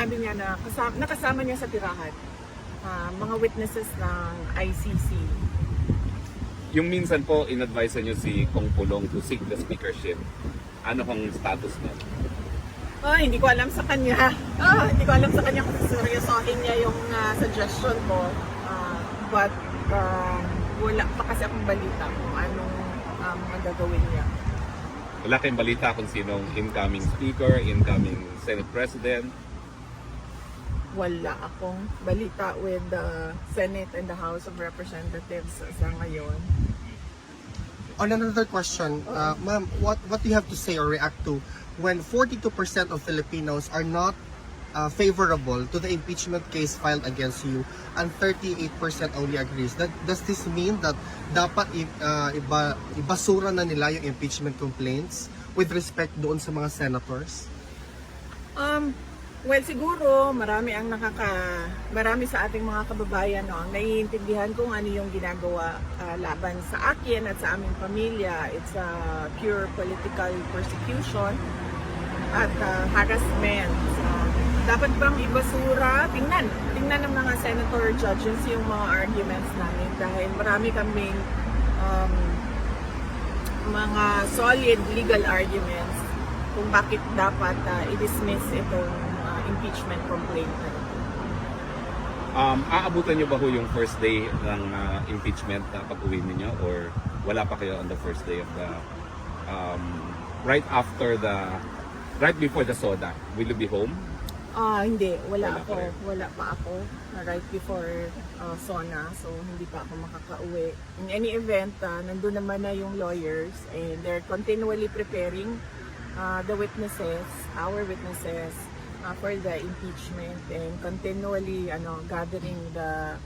sinabi niya na kasama, nakasama niya sa tirahan ah, mga witnesses ng ICC. Yung minsan po, in-advise nyo si Kong Pulong to seek the speakership. Ano kong status na? Ah, hindi ko alam sa kanya. Ah, hindi ko alam sa kanya kung seryosohin niya yung ah, suggestion ko. Ah, but ah, wala pa kasi akong balita kung anong um, magagawin niya. Wala kayong balita kung sinong incoming speaker, incoming Senate President. Wala akong balita with the Senate and the House of Representatives sa ngayon. On another question, uh, ma'am, what what do you have to say or react to when 42% of Filipinos are not uh, favorable to the impeachment case filed against you and 38% only agrees? That does this mean that dapat uh, iba ibasura na nila yung impeachment complaints with respect doon sa mga senators? Um, well, siguro marami ang nakaka marami sa ating mga kababayan no, ang naiintindihan kung ano yung ginagawa ah, laban sa akin at sa aming pamilya. It's a pure political persecution at ah, harassment. So, dapat bang ibasura? Tingnan. Tingnan ng mga senator judges yung mga arguments namin dahil marami kaming um, mga solid legal arguments kung bakit dapat ah, i-dismiss itong impeachment complaint na ito. Um, aabutan nyo ba ho yung first day ng uh, impeachment na pag-uwi ninyo or wala pa kayo on the first day of the um, right after the right before the soda will you be home Ah, hindi. Wala, Wala pa ako. rin. Wala pa ako. na right before ah, SONA. So, hindi pa ako makakauwi. In any event, ah, nandun naman na yung lawyers and they're continually preparing ah, the witnesses, our witnesses, ah, for the impeachment and continually ano gathering the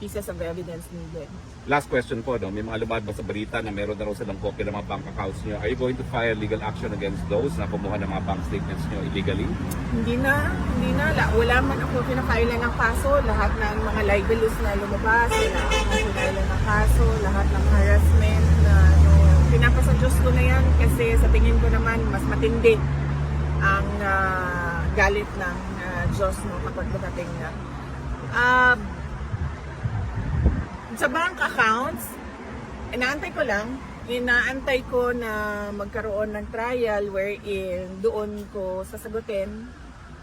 pieces of evidence needed. last question po no may mga lumalabas sa balita na meron na raw silang copy ng mga bank accounts nyo are you going to file legal action against those na kumuha ng mga bank statements nyo illegally Hindi na, hindi na. La, wala man ako pinafailan ng kaso. Lahat ng mga libelous na lumabas, wala akong pinailan ng kaso. Lahat ng harassment na ano, pinapasa Diyos ko na yan kasi sa tingin ko naman mas matindi ang ah, galit ng ah, Diyos no, kapag dumating na. Ah, sa bank accounts, inaantay ko lang, inaantay ko na magkaroon ng trial wherein doon ko sasagutin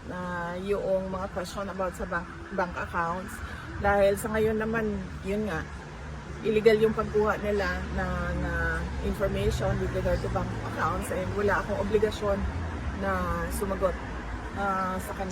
na yung mga question about sa bank, bank accounts. Dahil sa ngayon naman, yun nga, illegal yung pagkuha nila na, na information with regard to bank accounts and wala akong obligasyon na sumagot ah, sa kanila.